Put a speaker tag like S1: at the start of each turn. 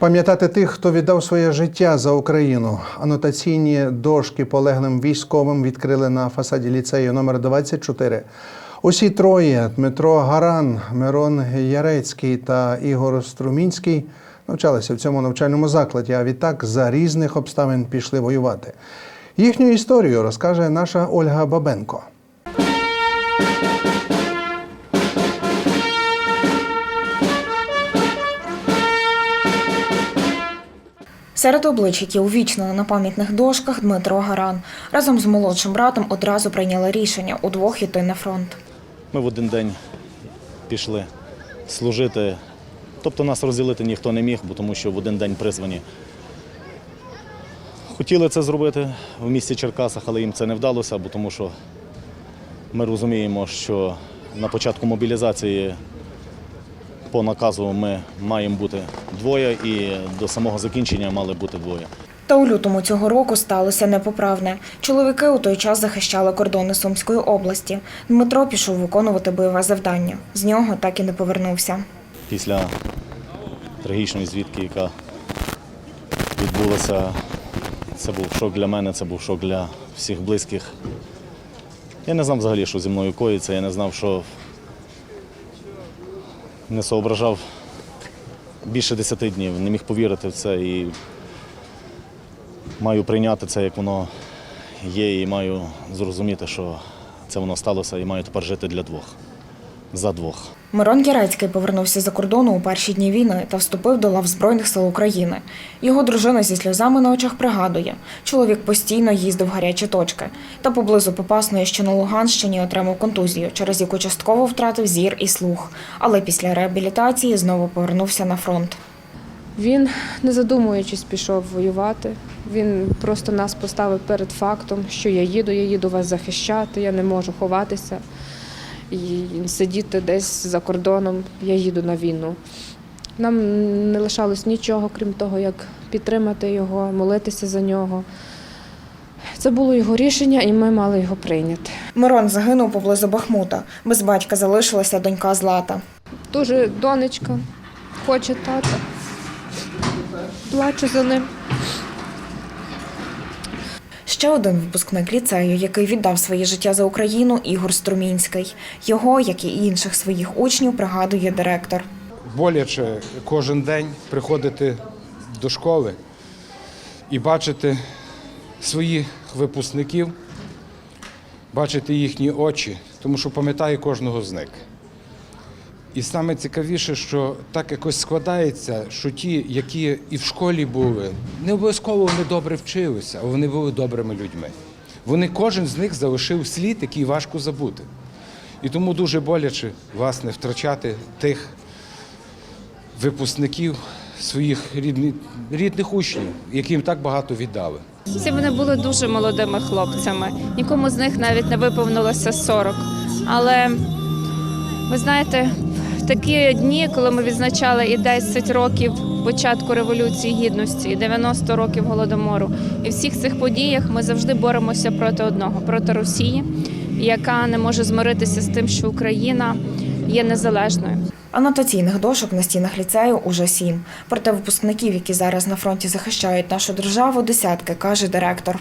S1: Пам'ятати тих, хто віддав своє життя за Україну. Анотаційні дошки полеглим військовим відкрили на фасаді ліцею номер 24. Усі троє Дмитро Гаран, Мирон Ярецький та Ігор Струмінський навчалися в цьому навчальному закладі, а відтак за різних обставин пішли воювати. Їхню історію розкаже наша Ольга Бабенко.
S2: Серед облич, які увічнили на пам'ятних дошках, Дмитро Гаран разом з молодшим братом одразу прийняли рішення удвох іти на фронт.
S3: Ми в один день пішли служити. Тобто нас розділити ніхто не міг, бо тому що в один день призвані. Хотіли це зробити в місті Черкасах, але їм це не вдалося, бо тому що ми розуміємо, що на початку мобілізації по наказу ми маємо бути двоє і до самого закінчення мали бути двоє.
S2: Та у лютому цього року сталося непоправне. Чоловіки у той час захищали кордони Сумської області. Дмитро пішов виконувати бойове завдання. З нього так і не повернувся.
S3: Після трагічної звідки, яка відбулася, це був шок для мене, це був шок для всіх близьких. Я не знав взагалі, що зі мною коїться, я не знав, що не соображав більше десяти днів, не міг повірити в це і маю прийняти це, як воно є, і маю зрозуміти, що це воно сталося, і маю тепер жити для двох, за двох.
S2: Мирон Ярецький повернувся за кордону у перші дні війни та вступив до лав Збройних сил України. Його дружина зі сльозами на очах пригадує, чоловік постійно їздив в гарячі точки та поблизу Попасної, що на Луганщині отримав контузію, через яку частково втратив зір і слух. Але після реабілітації знову повернувся на фронт.
S4: Він, не задумуючись, пішов воювати. Він просто нас поставив перед фактом, що я їду, я їду вас захищати, я не можу ховатися і сидіти десь за кордоном, я їду на війну. Нам не лишалось нічого, крім того, як підтримати його, молитися за нього. Це було його рішення, і ми мали його прийняти.
S2: Мирон загинув поблизу Бахмута. Без батька залишилася донька Злата.
S4: Дуже донечка хоче тата. Плачу за ним.
S2: Ще один випускник ліцею, який віддав своє життя за Україну, Ігор Струмінський. Його, як і інших своїх учнів, пригадує директор.
S5: боляче кожен день приходити до школи і бачити своїх випускників, бачити їхні очі, тому що пам'ятаю кожного з них. І саме цікавіше, що так якось складається, що ті, які і в школі були, не обов'язково вони добре вчилися, а вони були добрими людьми. Вони кожен з них залишив слід, який важко забути. І тому дуже боляче власне втрачати тих випускників своїх рідних, рідних учнів, яким так багато віддали.
S6: Всі вони були дуже молодими хлопцями. Нікому з них навіть не виповнилося 40. Але ви знаєте, такі дні, коли ми відзначали і 10 років початку революції гідності, і 90 років голодомору, і всіх цих подіях ми завжди боремося проти одного проти Росії, яка не може змиритися з тим, що Україна є незалежною.
S2: Анотаційних дошок на стінах ліцею уже сім. Проте випускників, які зараз на фронті захищають нашу державу, десятки, каже директор.